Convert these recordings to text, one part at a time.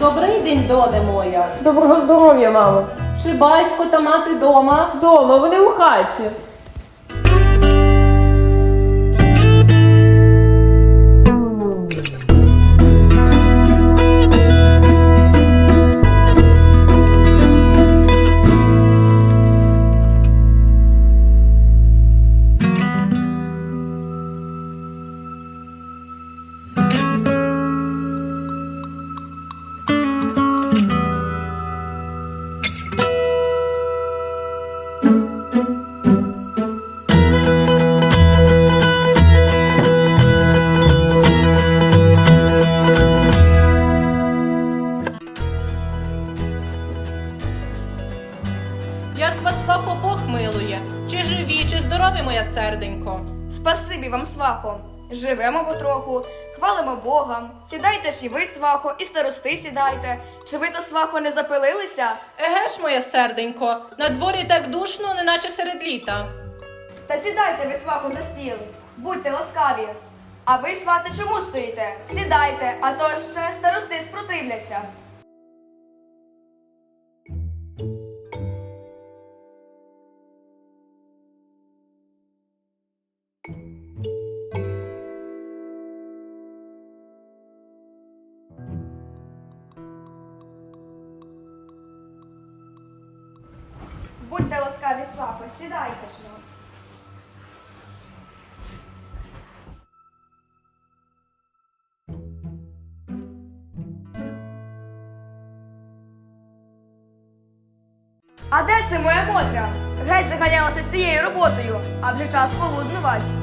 Добрий день, доне моя. Доброго здоров'я, мамо. Чи батько та мати дома? Дома, вони у хаті. Як вас свахо Бог милує? Чи живі, чи здорові, моя серденько? Спасибі вам, свахо. Живемо потроху, хвалимо Бога. Сідайте ж і ви, свахо, і старости сідайте. Чи ви то свахо не запилилися? Еге ж, моє серденько, на дворі так душно, неначе серед літа. Та сідайте ви, свахо, за стіл. Будьте ласкаві. А ви, свати, чому стоїте? Сідайте, а то ще старости спротивляться. Свахо, сідайте ж. ну. А де це моя Мотря? Геть заганялася з тією роботою, а вже час полуднувати.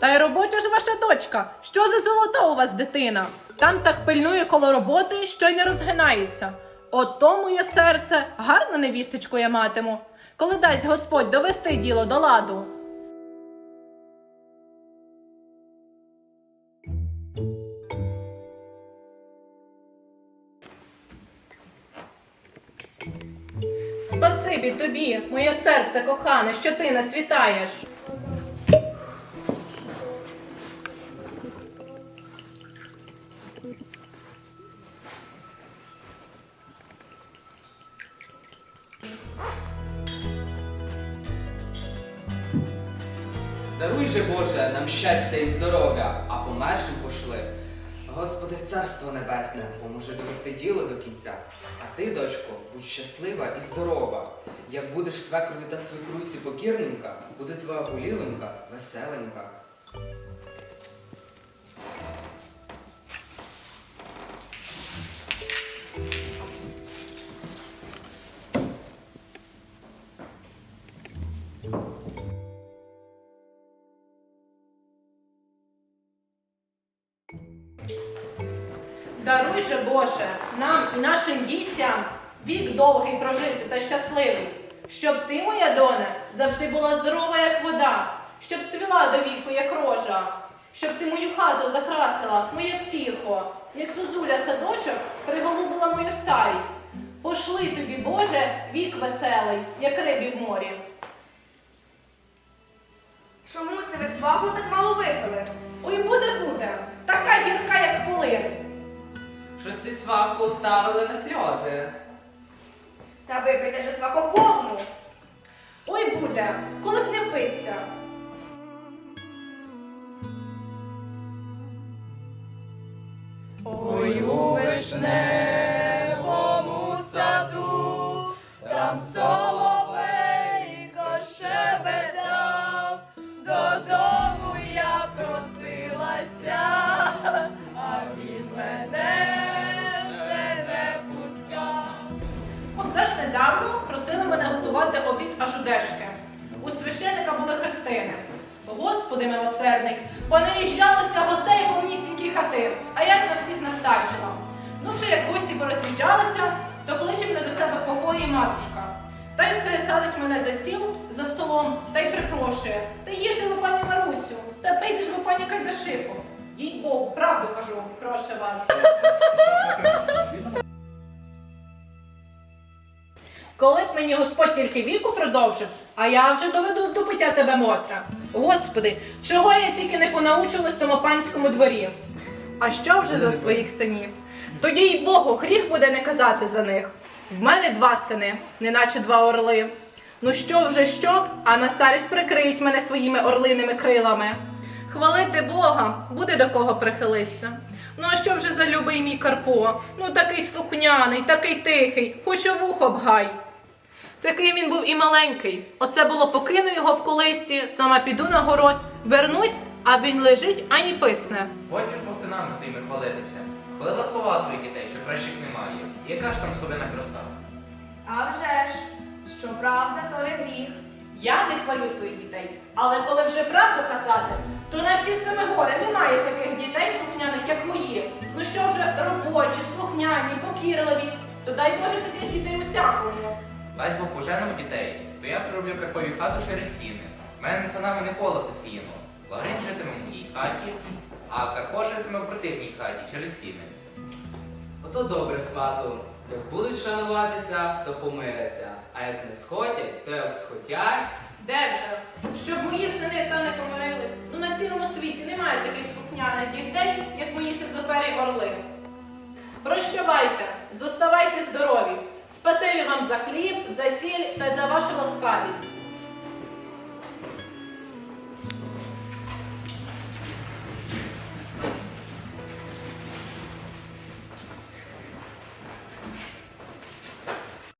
Та й робоча ж ваша дочка. Що за золото у вас, дитина? Там так пильнує коло роботи, що й не розгинається. Ото моє серце, гарну невісточку я матиму, коли дасть Господь довести діло до ладу. Спасибі тобі, моє серце кохане, що ти нас вітаєш. Даруй же, Боже, нам щастя і здоров'я, а помершим пошли. Господи, царство небесне, поможи довести діло до кінця. А ти, дочко, будь щаслива і здорова. Як будеш свекрові та свекрусі покірненька, буде твоя голівенька веселенька. Даруй же, Боже, нам і нашим дітям вік довгий прожити та щасливий, щоб ти, моя доне, завжди була здорова, як вода, щоб цвіла до віку, як рожа, щоб ти мою хату закрасила, моє втіхо, як зозуля садочок приголубила мою старість. Пошли тобі, Боже, вік веселий, як рибі в морі. Чому це ви сваху так мало випили? Гірка. Щось цей сваху ставили на сльози. Та випийте же свахо повну. Ой, буде, коли б не питься. Обід у священника були хрестини. Господи милосердний, понаїжджалися гостей повнісінькі хати, а я ж на всіх настачила. Ну вже як гості пороз'їжджалися, то кличе мене до себе в покої матушка. Та й все садить мене за стіл, за столом, та й припрошує. Та їжте ви, пані Марусю, та пийте ж ви, пані Кайдашику. Їй Богу, правду кажу, прошу вас. Коли б мені Господь тільки віку продовжив, а я вже доведу до пиття тебе Мотра. Господи, чого я тільки не понаучилась тому панському дворі? А що вже за своїх синів? Тоді й Богу гріх буде не казати за них. В мене два сини, неначе два орли. Ну що вже що, а на старість прикриють мене своїми орлиними крилами. Хвалити Бога, буде до кого прихилитися. Ну а що вже за любий мій Карпо? Ну такий слухняний, такий тихий, хоч у вухо бгай. Такий він був і маленький. Оце було покину його в колисці, сама піду на город, вернусь, а він лежить ані писне. Хочеш бо синами своїми хвалитися? Хвалила слова своїх дітей, що кращих немає. Яка ж там совина краса? А вже ж, що правда, то не гріх. Я не хвалю своїх дітей, але коли вже правду казати, то на всі семи гори немає таких дітей слухняних, як мої. Ну що вже робочі, слухняні, покірливі, то дай Боже таких дітей усякому. Дасть Бог поженемо дітей, то я прироблю Карпові хату через сіни. В мене синами не коло засіяно. Лаврин житиме в моїй хаті, а Карпо житиме в противній хаті через сіни. Ото добре, свату. Як будуть шануватися, то помиряться. А як не схотять, то як схотять. Де? Щоб мої сини та не помирились. Ну на цілому світі немає таких слухняних дітей, як мої сизопері орли. Прощавайте, зоставайте здорові. Спасибі вам за хліб, за сіль та за вашу ласкавість.